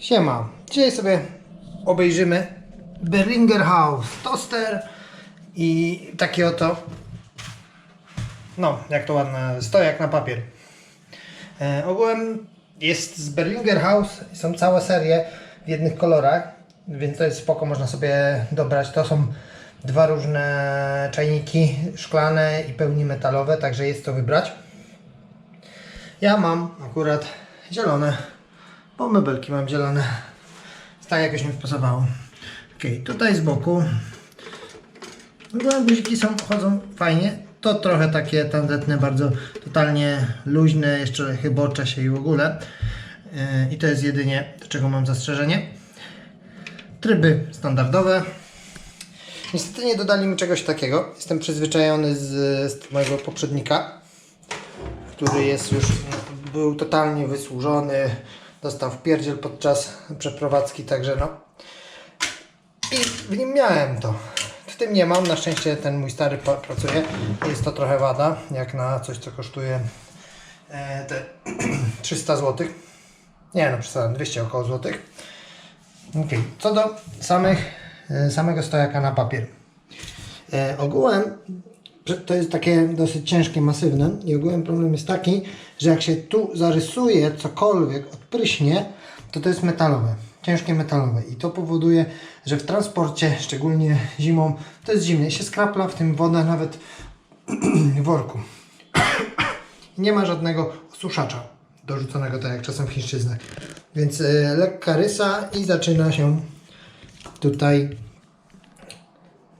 Siema. Dzisiaj sobie obejrzymy Beringer House Toaster i taki oto no, jak to ładne, stojak na papier. E, ogółem jest z Berlinger House, są całe serie w jednych kolorach, więc to jest spoko, można sobie dobrać. To są dwa różne czajniki szklane i pełni metalowe, także jest to wybrać. Ja mam akurat zielone, bo mebelki mam zielone. Tak jakoś mi pasowało. Ok, tutaj z boku. Ogólnie guziki są, chodzą fajnie. To trochę takie tandetne, bardzo totalnie luźne, jeszcze chybocze się i w ogóle. Yy, I to jest jedynie, do czego mam zastrzeżenie. Tryby standardowe. Niestety nie dodali mi czegoś takiego. Jestem przyzwyczajony z, z mojego poprzednika, który jest już, był totalnie wysłużony. Dostał w pierdziel podczas przeprowadzki, także no. I w nim miałem to. W tym nie mam. Na szczęście ten mój stary pracuje. Jest to trochę wada, jak na coś, co kosztuje e, te 300 zł. Nie no, przesadzam, 200 około złotych. Okay. Co do samych, e, samego stojaka na papier. E, ogółem że to jest takie dosyć ciężkie, masywne i ogółem problem jest taki, że jak się tu zarysuje cokolwiek, odpryśnie, to to jest metalowe, ciężkie metalowe i to powoduje, że w transporcie, szczególnie zimą, to jest zimne i się skrapla w tym woda nawet w worku. Nie ma żadnego osuszacza dorzuconego, tak jak czasem w chińszczyznach. Więc e, lekka rysa i zaczyna się tutaj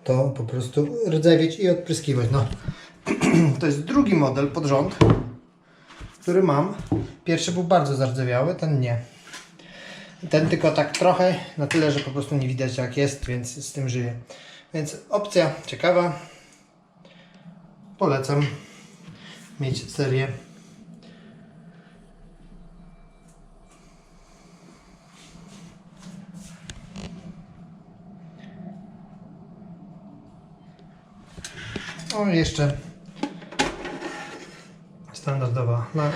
to po prostu rdzewieć i odpryskiwać. No. to jest drugi model pod rząd, który mam. Pierwszy był bardzo zardzewiały, ten nie. Ten tylko tak trochę, na tyle, że po prostu nie widać jak jest, więc z tym żyję. Więc opcja ciekawa. Polecam mieć serię. O, jeszcze standardowa na.